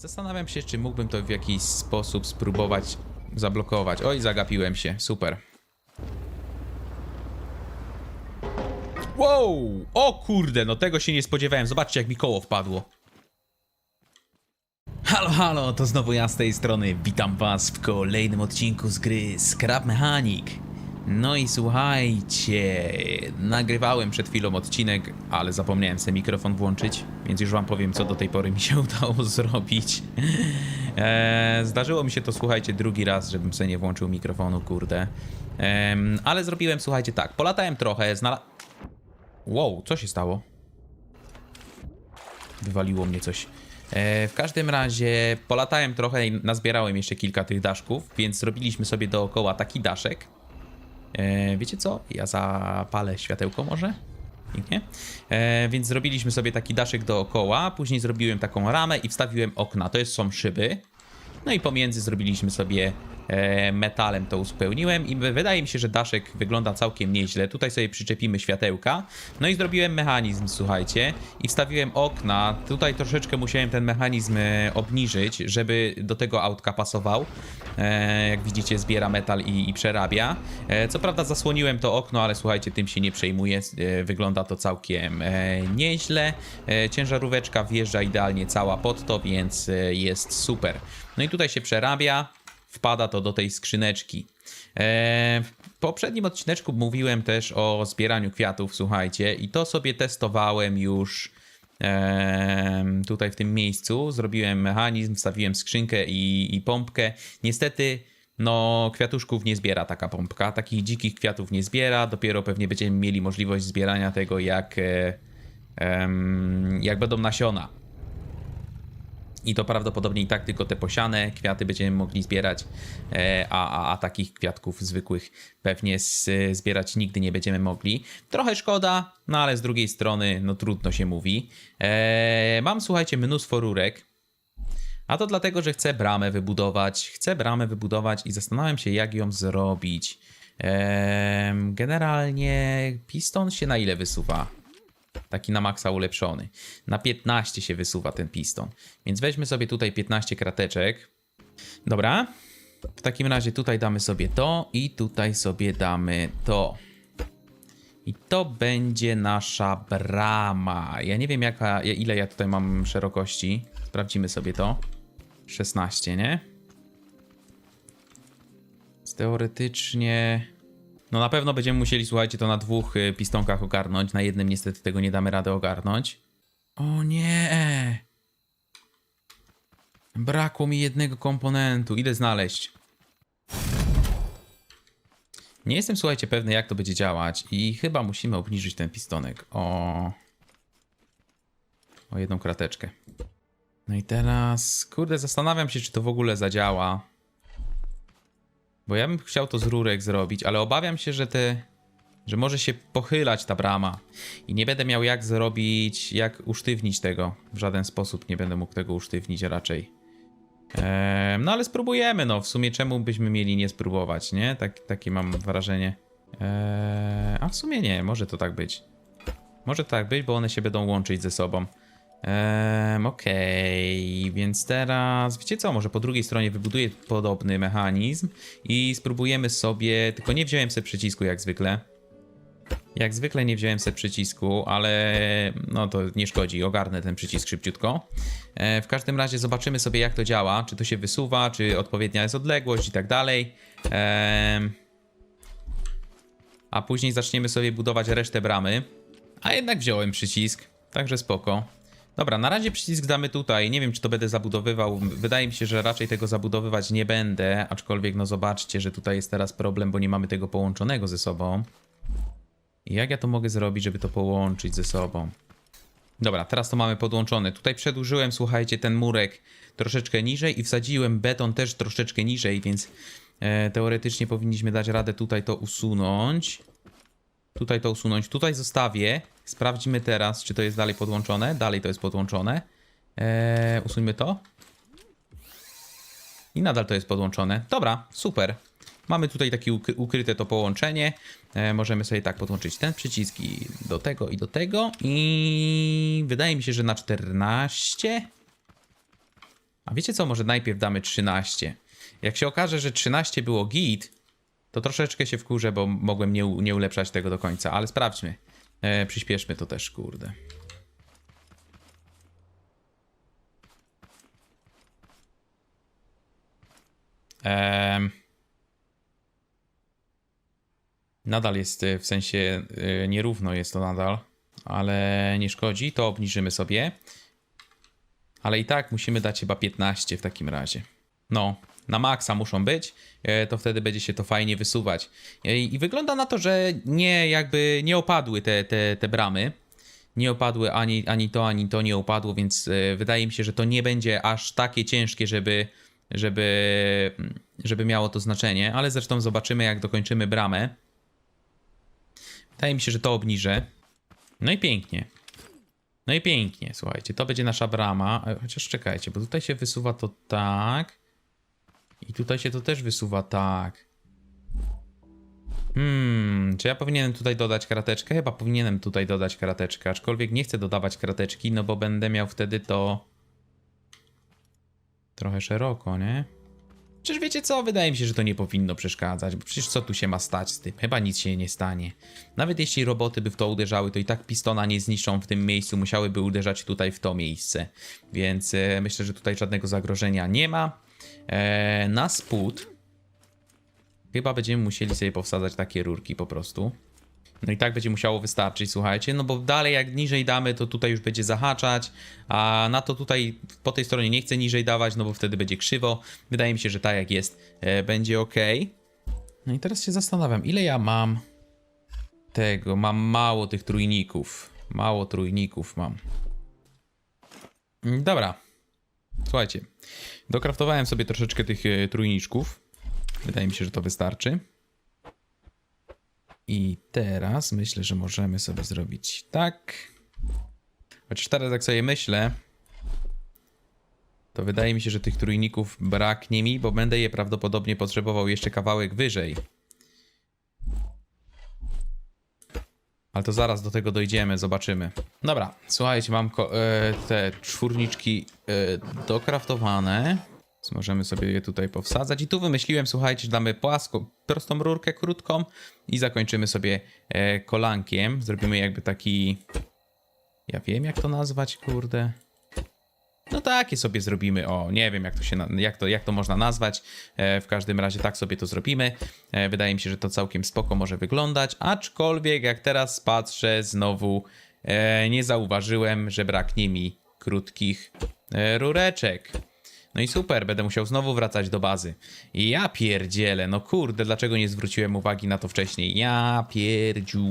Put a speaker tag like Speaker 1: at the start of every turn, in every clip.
Speaker 1: Więc zastanawiam się, czy mógłbym to w jakiś sposób spróbować zablokować. Oj, zagapiłem się. Super. Wow! O kurde, no tego się nie spodziewałem. Zobaczcie, jak mi koło wpadło. Halo, halo, to znowu ja z tej strony. Witam was w kolejnym odcinku z gry Scrap Mechanic. No i słuchajcie, nagrywałem przed chwilą odcinek, ale zapomniałem sobie mikrofon włączyć, więc już wam powiem, co do tej pory mi się udało zrobić. Eee, zdarzyło mi się to, słuchajcie, drugi raz, żebym sobie nie włączył mikrofonu, kurde. Em, ale zrobiłem, słuchajcie, tak, polatałem trochę, znalazłem... Wow, co się stało? Wywaliło mnie coś. E, w każdym razie polatałem trochę i nazbierałem jeszcze kilka tych daszków, więc zrobiliśmy sobie dookoła taki daszek. E, wiecie co? Ja zapalę światełko może? Pięknie. E, więc zrobiliśmy sobie taki daszek dookoła, później zrobiłem taką ramę i wstawiłem okna. To jest, są szyby. No i pomiędzy zrobiliśmy sobie metalem to uzupełniłem i wydaje mi się, że daszek wygląda całkiem nieźle. Tutaj sobie przyczepimy światełka. No i zrobiłem mechanizm, słuchajcie, i wstawiłem okna. Tutaj troszeczkę musiałem ten mechanizm e, obniżyć, żeby do tego autka pasował. E, jak widzicie, zbiera metal i, i przerabia. E, co prawda zasłoniłem to okno, ale słuchajcie, tym się nie przejmuję. E, wygląda to całkiem e, nieźle. E, ciężaróweczka wjeżdża idealnie cała pod to, więc e, jest super. No i tutaj się przerabia, wpada to do tej skrzyneczki. E, w poprzednim odcineczku mówiłem też o zbieraniu kwiatów, słuchajcie, i to sobie testowałem już tutaj w tym miejscu. Zrobiłem mechanizm, wstawiłem skrzynkę i, i pompkę. Niestety, no, kwiatuszków nie zbiera taka pompka, takich dzikich kwiatów nie zbiera. Dopiero pewnie będziemy mieli możliwość zbierania tego, jak, e, jak będą nasiona. I to prawdopodobnie i tak tylko te posiane kwiaty będziemy mogli zbierać, e, a, a, a takich kwiatków zwykłych pewnie z, zbierać nigdy nie będziemy mogli. Trochę szkoda, no ale z drugiej strony, no trudno się mówi. E, mam, słuchajcie, mnóstwo rurek. A to dlatego, że chcę bramę wybudować. Chcę bramę wybudować i zastanawiam się, jak ją zrobić. Em, generalnie piston się na ile wysuwa? Taki na maksa ulepszony. Na 15 się wysuwa ten piston. Więc weźmy sobie tutaj 15 krateczek. Dobra. W takim razie tutaj damy sobie to i tutaj sobie damy to. I to będzie nasza brama. Ja nie wiem jaka, ile ja tutaj mam szerokości. Sprawdzimy sobie to. 16, nie? Teoretycznie... No na pewno będziemy musieli, słuchajcie, to na dwóch y, pistonkach ogarnąć. Na jednym niestety tego nie damy rady ogarnąć. O nie! Brakło mi jednego komponentu. Idę znaleźć. Nie jestem, słuchajcie, pewny jak to będzie działać i chyba musimy obniżyć ten pistonek o... o jedną krateczkę. No i teraz, kurde, zastanawiam się, czy to w ogóle zadziała. Bo ja bym chciał to z rurek zrobić, ale obawiam się, że te. że może się pochylać ta brama. I nie będę miał jak zrobić, jak usztywnić tego. W żaden sposób nie będę mógł tego usztywnić raczej. Eee, no ale spróbujemy, no. W sumie czemu byśmy mieli nie spróbować, nie? Tak, takie mam wrażenie. Eee, a w sumie nie, może to tak być. Może tak być, bo one się będą łączyć ze sobą. Ehm, Okej, więc teraz wiecie co? Może po drugiej stronie wybuduję podobny mechanizm i spróbujemy sobie. Tylko nie wziąłem sobie przycisku jak zwykle. Jak zwykle nie wziąłem sobie przycisku, ale no to nie szkodzi, ogarnę ten przycisk szybciutko. E, w każdym razie zobaczymy sobie jak to działa, czy to się wysuwa, czy odpowiednia jest odległość i tak dalej. A później zaczniemy sobie budować resztę bramy. A jednak wziąłem przycisk, także spoko. Dobra, na razie przycisk damy tutaj. Nie wiem, czy to będę zabudowywał. Wydaje mi się, że raczej tego zabudowywać nie będę. Aczkolwiek, no zobaczcie, że tutaj jest teraz problem, bo nie mamy tego połączonego ze sobą. Jak ja to mogę zrobić, żeby to połączyć ze sobą? Dobra, teraz to mamy podłączone. Tutaj przedłużyłem, słuchajcie, ten murek troszeczkę niżej i wsadziłem beton też troszeczkę niżej, więc e, teoretycznie powinniśmy dać radę tutaj to usunąć. Tutaj to usunąć. Tutaj zostawię. Sprawdzimy teraz, czy to jest dalej podłączone. Dalej to jest podłączone. Eee, usuńmy to. I nadal to jest podłączone. Dobra, super. Mamy tutaj takie ukry- ukryte to połączenie. E, możemy sobie tak podłączyć ten przycisk i do tego i do tego. I wydaje mi się, że na 14. A wiecie co, może najpierw damy 13. Jak się okaże, że 13 było git, to troszeczkę się wkurzę, bo mogłem nie, nie ulepszać tego do końca, ale sprawdźmy. E, przyspieszmy to też, kurde. Em, nadal jest e, w sensie e, nierówno jest to nadal, ale nie szkodzi, to obniżymy sobie. Ale i tak musimy dać chyba 15 w takim razie. No, na maksa muszą być, e, to wtedy będzie się to fajnie wysuwać. E, I wygląda na to, że nie jakby nie opadły te, te, te bramy. Nie opadły ani, ani to, ani to nie opadło, więc e, wydaje mi się, że to nie będzie aż takie ciężkie, żeby, żeby, żeby miało to znaczenie, ale zresztą zobaczymy, jak dokończymy bramę. Wydaje mi się, że to obniżę. No i pięknie. No i pięknie, słuchajcie, to będzie nasza brama. Chociaż czekajcie, bo tutaj się wysuwa to tak. I tutaj się to też wysuwa tak. Hmm, czy ja powinienem tutaj dodać krateczkę? Chyba powinienem tutaj dodać krateczkę, aczkolwiek nie chcę dodawać krateczki, no bo będę miał wtedy to trochę szeroko, nie? Przecież wiecie co? Wydaje mi się, że to nie powinno przeszkadzać, bo przecież co tu się ma stać z tym? Chyba nic się nie stanie. Nawet jeśli roboty by w to uderzały, to i tak pistona nie zniszczą w tym miejscu, musiałyby uderzać tutaj w to miejsce. Więc e, myślę, że tutaj żadnego zagrożenia nie ma. E, na spód chyba będziemy musieli sobie powsadzać takie rurki po prostu. No i tak będzie musiało wystarczyć, słuchajcie, no bo dalej jak niżej damy, to tutaj już będzie zahaczać, a na to tutaj po tej stronie nie chcę niżej dawać, no bo wtedy będzie krzywo. Wydaje mi się, że tak jak jest, e, będzie ok. No i teraz się zastanawiam, ile ja mam tego, mam mało tych trójników. Mało trójników mam. Dobra. Słuchajcie, dokraftowałem sobie troszeczkę tych e, trójniczków. Wydaje mi się, że to wystarczy. I teraz myślę, że możemy sobie zrobić tak. Chociaż teraz jak sobie myślę, to wydaje mi się, że tych trójników braknie mi, bo będę je prawdopodobnie potrzebował jeszcze kawałek wyżej. Ale to zaraz do tego dojdziemy, zobaczymy. Dobra, słuchajcie, mam e, te czwórniczki e, dokraftowane. Więc możemy sobie je tutaj powsadzać. I tu wymyśliłem, słuchajcie, że damy płaską, prostą rurkę krótką i zakończymy sobie e, kolankiem. Zrobimy jakby taki... Ja wiem, jak to nazwać, kurde. No takie sobie zrobimy, o, nie wiem jak to się, jak to, jak to można nazwać, e, w każdym razie tak sobie to zrobimy. E, wydaje mi się, że to całkiem spoko może wyglądać, aczkolwiek jak teraz patrzę znowu e, nie zauważyłem, że braknie mi krótkich rureczek. No i super, będę musiał znowu wracać do bazy. Ja pierdzielę, no kurde, dlaczego nie zwróciłem uwagi na to wcześniej? Ja pierdziu.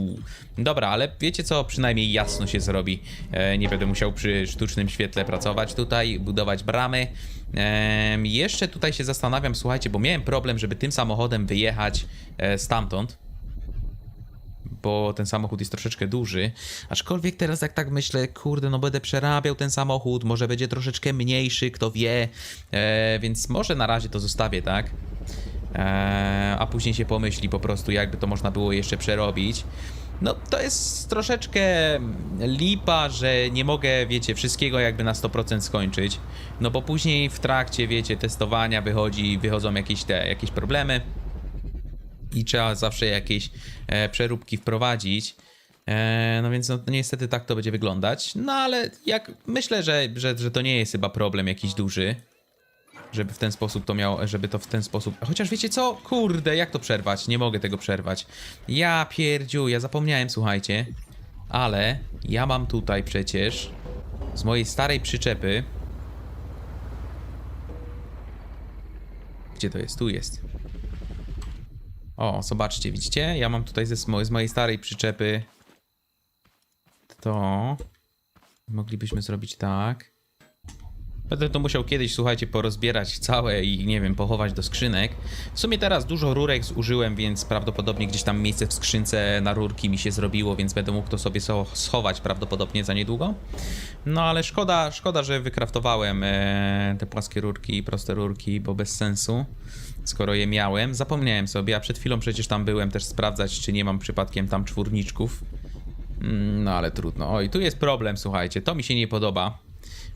Speaker 1: Dobra, ale wiecie co, przynajmniej jasno się zrobi. E, nie będę musiał przy sztucznym świetle pracować tutaj, budować bramy. Em, jeszcze tutaj się zastanawiam, słuchajcie, bo miałem problem, żeby tym samochodem wyjechać e, stamtąd bo ten samochód jest troszeczkę duży. Aczkolwiek teraz jak tak myślę, kurde, no będę przerabiał ten samochód, może będzie troszeczkę mniejszy, kto wie, e, więc może na razie to zostawię, tak? E, a później się pomyśli po prostu, jakby to można było jeszcze przerobić. No to jest troszeczkę lipa, że nie mogę, wiecie, wszystkiego jakby na 100% skończyć. No bo później w trakcie, wiecie, testowania wychodzi, wychodzą jakieś te, jakieś problemy i trzeba zawsze jakieś e, przeróbki wprowadzić. E, no więc no, niestety tak to będzie wyglądać. No ale jak myślę, że, że, że to nie jest chyba problem jakiś duży. Żeby w ten sposób to miało, żeby to w ten sposób. Chociaż wiecie co? Kurde, jak to przerwać? Nie mogę tego przerwać. Ja pierdziu, ja zapomniałem, słuchajcie. Ale ja mam tutaj przecież z mojej starej przyczepy. Gdzie to jest? Tu jest. O, zobaczcie, widzicie? Ja mam tutaj ze, z mojej starej przyczepy to. Moglibyśmy zrobić tak. Będę to musiał kiedyś, słuchajcie, porozbierać całe i nie wiem, pochować do skrzynek. W sumie teraz dużo rurek zużyłem, więc prawdopodobnie gdzieś tam miejsce w skrzynce na rurki mi się zrobiło, więc będę mógł to sobie so- schować prawdopodobnie za niedługo. No ale szkoda, szkoda, że wykraftowałem e, te płaskie rurki i proste rurki, bo bez sensu, skoro je miałem. Zapomniałem sobie, a przed chwilą przecież tam byłem też sprawdzać, czy nie mam przypadkiem tam czwórniczków. Mm, No ale trudno. Oj, tu jest problem, słuchajcie, to mi się nie podoba.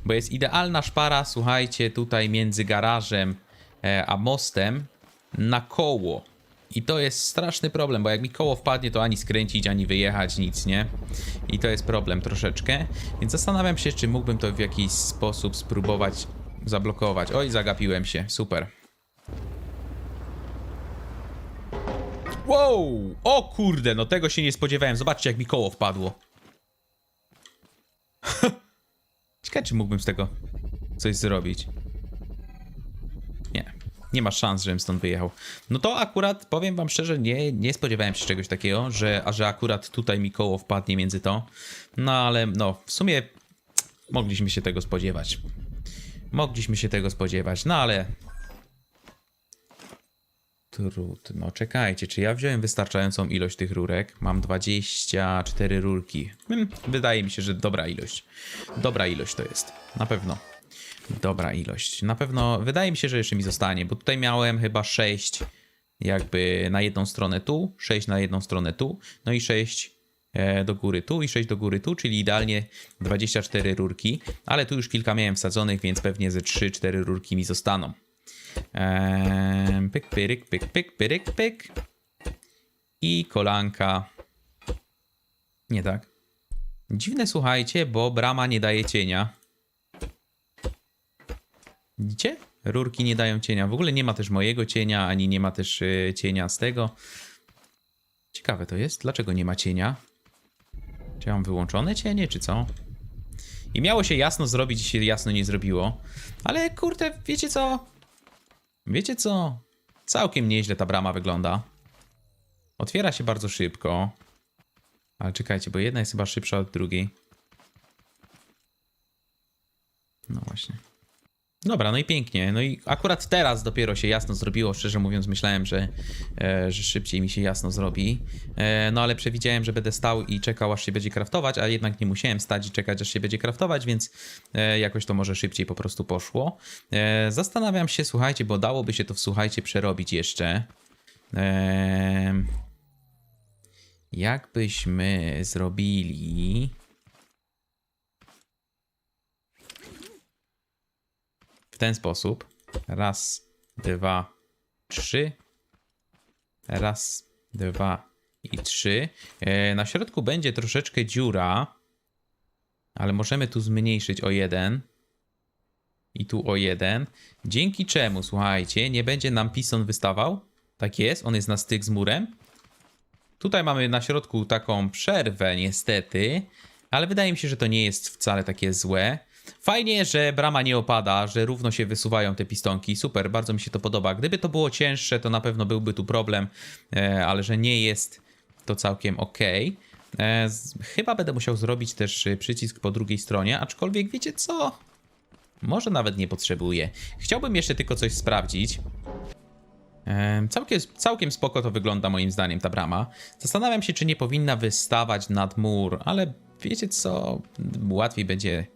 Speaker 1: bo jest idealna szpara, słuchajcie, tutaj między garażem e, a mostem na koło. I to jest straszny problem, bo jak mi koło wpadnie, to ani skręcić, ani wyjechać, nic, nie? I to jest problem troszeczkę. Więc zastanawiam się, czy mógłbym to w jakiś sposób spróbować zablokować. Oj, zagapiłem się, super. Wow! O kurde, no tego się nie spodziewałem. Zobaczcie, jak mi koło wpadło. Ciekawe, czy mógłbym z tego coś zrobić. Nie. Nie ma szans, żebym stąd wyjechał. No to akurat, powiem wam szczerze, nie, nie spodziewałem się czegoś takiego, że, a że akurat tutaj mi koło wpadnie między to. No ale no, w sumie mogliśmy się tego spodziewać. Mogliśmy się tego spodziewać, no ale... Trudno, czekajcie, czy ja wziąłem wystarczającą ilość tych rurek? Mam 24 rurki. Hmm, wydaje mi się, że dobra ilość. Dobra ilość to jest, na pewno. Dobra ilość. Na pewno, wydaje mi się, że jeszcze mi zostanie, bo tutaj miałem chyba 6 jakby na jedną stronę tu, 6 na jedną stronę tu, no i 6 e, do góry tu i 6 do góry tu, czyli idealnie 24 rurki, ale tu już kilka miałem wsadzonych, więc pewnie ze 3-4 rurki mi zostaną. Eee, pyk, pyryk, pyk, pyk, pyryk, pyk. I kolanka. Nie tak. Dziwne, słuchajcie, bo brama nie daje cienia. Widzicie? Rurki nie dają cienia. W ogóle nie ma też mojego cienia, ani nie ma też y, cienia z tego. Ciekawe to jest. Dlaczego nie ma cienia? Czy ja mam wyłączone cienie, czy co? I miało się jasno zrobić, i się jasno nie zrobiło. Ale kurde, wiecie co? Wiecie co? Całkiem nieźle ta brama wygląda. Otwiera się bardzo szybko. Ale czekajcie, bo jedna jest chyba szybsza od drugiej. No właśnie. Dobra, no i pięknie. No i akurat teraz dopiero się jasno zrobiło. Szczerze mówiąc, myślałem, że, e, że szybciej mi się jasno zrobi. E, no ale przewidziałem, że będę stał i czekał, aż się będzie kraftować, a jednak nie musiałem stać i czekać, aż się będzie kraftować, więc e, jakoś to może szybciej po prostu poszło. E, zastanawiam się, słuchajcie, bo dałoby się to, słuchajcie, przerobić jeszcze. E, jakbyśmy zrobili. W ten sposób. Raz, dwa, trzy. Raz, dwa i trzy. E, na środku będzie troszeczkę dziura, ale możemy tu zmniejszyć o jeden. I tu o jeden. Dzięki czemu, słuchajcie, nie będzie nam piston wystawał. Tak jest, on jest na styk z murem. Tutaj mamy na środku taką przerwę, niestety, ale wydaje mi się, że to nie jest wcale takie złe. Fajnie, że brama nie opada, że równo się wysuwają te pistonki. Super, bardzo mi się to podoba. Gdyby to było cięższe, to na pewno byłby tu problem, e, ale że nie jest to całkiem ok. E, chyba będę musiał zrobić też e, przycisk po drugiej stronie, aczkolwiek wiecie co? Może nawet nie potrzebuję. Chciałbym jeszcze tylko coś sprawdzić. Em, Całkiem, całkiem spoko to wygląda moim zdaniem ta brama. Zastanawiam się, czy nie powinna wystawać nad mur, ale wiecie co? Łatwiej będzie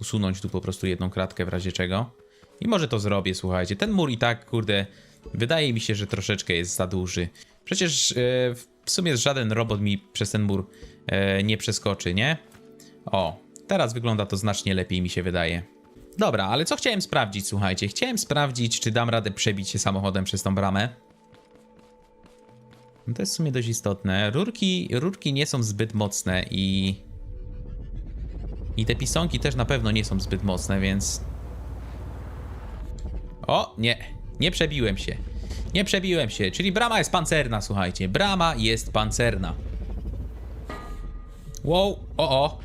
Speaker 1: usunąć tu po prostu jedną kratkę w razie czego. I może to zrobię, słuchajcie. Ten mur i tak, kurde, wydaje mi się, że troszeczkę jest za duży. Przecież e, w sumie żaden robot mi przez ten mur e, nie przeskoczy, nie? O, teraz wygląda to znacznie lepiej, mi się wydaje. Dobra, ale co chciałem sprawdzić, słuchajcie? Chciałem sprawdzić, czy dam radę przebić się samochodem przez tą bramę. No to jest w sumie dość istotne. Rurki, rurki nie są zbyt mocne i... I te pisonki też na pewno nie są zbyt mocne, więc... O, nie. Nie przebiłem się. Nie przebiłem się, czyli brama jest pancerna, słuchajcie. Brama jest pancerna. Wow, o, o.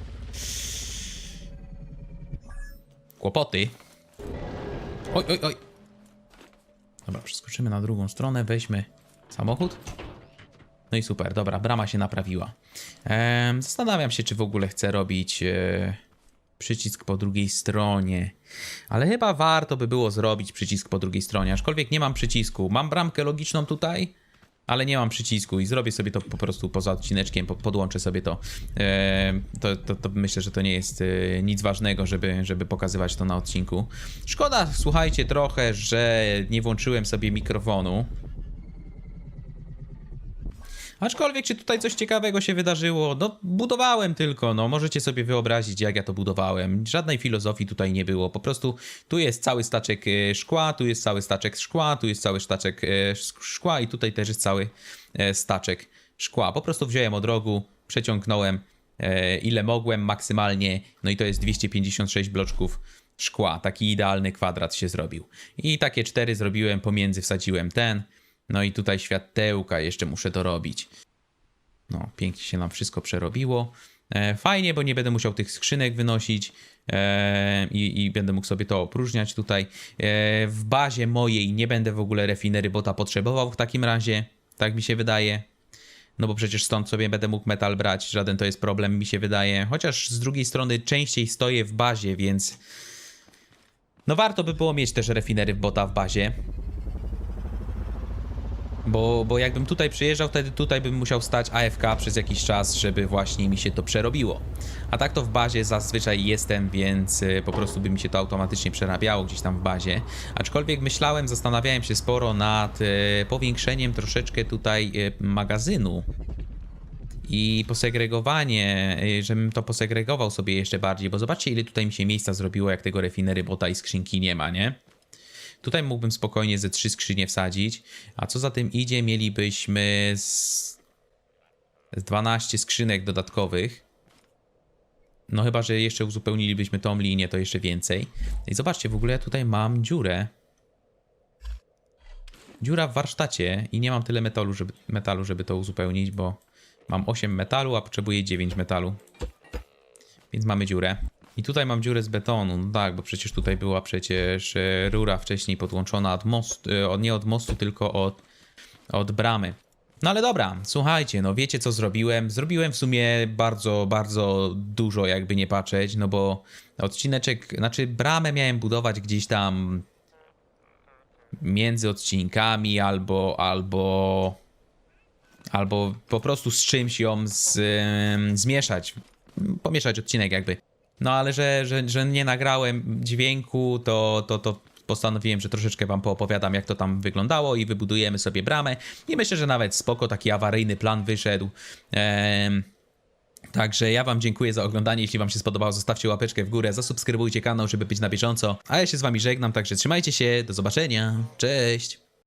Speaker 1: Kłopoty. Oj, oj, oj. Dobra, przeskoczymy na drugą stronę, weźmy samochód. No i super, dobra, brama się naprawiła. Em, zastanawiam się, czy w ogóle chcę robić e, przycisk po drugiej stronie. Ale chyba warto by było zrobić przycisk po drugiej stronie, aczkolwiek nie mam przycisku. Mam bramkę logiczną tutaj, ale nie mam przycisku i zrobię sobie to po prostu poza odcineczkiem, po- podłączę sobie to. Em, to, to, to myślę, że to nie jest e, nic ważnego, żeby, żeby pokazywać to na odcinku. Szkoda, słuchajcie, trochę, że nie włączyłem sobie mikrofonu. Aczkolwiek, czy tutaj coś ciekawego się wydarzyło? No, budowałem tylko, no, możecie sobie wyobrazić, jak ja to budowałem. Żadnej filozofii tutaj nie było, po prostu tu jest cały staczek e, szkła, tu jest cały staczek szkła, tu jest cały staczek e, sz- szkła i tutaj też jest cały e, staczek szkła. Po prostu wziąłem od rogu, przeciągnąłem ile mogłem maksymalnie, no i to jest 256 bloczków szkła. Taki idealny kwadrat się zrobił. I takie cztery zrobiłem, pomiędzy wsadziłem ten, no i tutaj światełka jeszcze muszę dorobić. No, pięknie się nam wszystko przerobiło. E, fajnie, bo nie będę musiał tych skrzynek wynosić e, i, i będę mógł sobie to opróżniać tutaj. E, w bazie mojej nie będę w ogóle refinery bota potrzebował w takim razie, tak mi się wydaje. No bo przecież stąd sobie będę mógł metal brać, żaden to jest problem mi się wydaje. Chociaż z drugiej strony częściej stoję w bazie, więc... No warto by było mieć też refinery bota w bazie. Bo, bo jakbym tutaj przyjeżdżał, wtedy tutaj bym musiał stać AFK przez jakiś czas, żeby właśnie mi się to przerobiło. A tak to w bazie zazwyczaj jestem, więc y, po prostu by mi się to automatycznie przerabiało gdzieś tam w bazie. Aczkolwiek myślałem, zastanawiałem się sporo nad y, powiększeniem troszeczkę tutaj y, magazynu i posegregowanie, żebym to posegregował sobie jeszcze bardziej, bo zobaczcie ile tutaj mi się miejsca zrobiło, jak tego refinery bota i skrzynki nie ma, nie? Tutaj mógłbym spokojnie ze trzy skrzynie wsadzić, a co za tym idzie, mielibyśmy z, z 12 skrzynek dodatkowych. No chyba, że jeszcze uzupełnilibyśmy tą linię, to jeszcze więcej. I zobaczcie, w ogóle ja tutaj mam dziurę. Dziura w warsztacie i nie mam tyle metalu, żeby, metalu, żeby to uzupełnić, bo mam 8 metalu, a potrzebuję 9 metalu. Więc mamy dziurę. I tutaj mam dziurę z betonu, no tak, bo przecież tutaj była przecież e, rura wcześniej podłączona od mostu, e, nie od mostu, tylko od, od bramy. No ale dobra, słuchajcie, no wiecie co zrobiłem? Zrobiłem w sumie bardzo, bardzo dużo, jakby nie patrzeć, no bo odcineczek, znaczy bramę miałem budować gdzieś tam między odcinkami albo, albo, albo po prostu z czymś ją z, em, zmieszać, pomieszać odcinek jakby. No ale że, że, że nie nagrałem dźwięku, to, to, to postanowiłem, że troszeczkę wam poopowiadam, jak to tam wyglądało i wybudujemy sobie bramę. I myślę, że nawet spoko, taki awaryjny plan wyszedł. Em, Także ja wam dziękuję za oglądanie. Jeśli wam się spodobało, zostawcie łapeczkę w górę, zasubskrybujcie kanał, żeby być na bieżąco. A ja się z wami żegnam, także trzymajcie się, do zobaczenia. Cześć!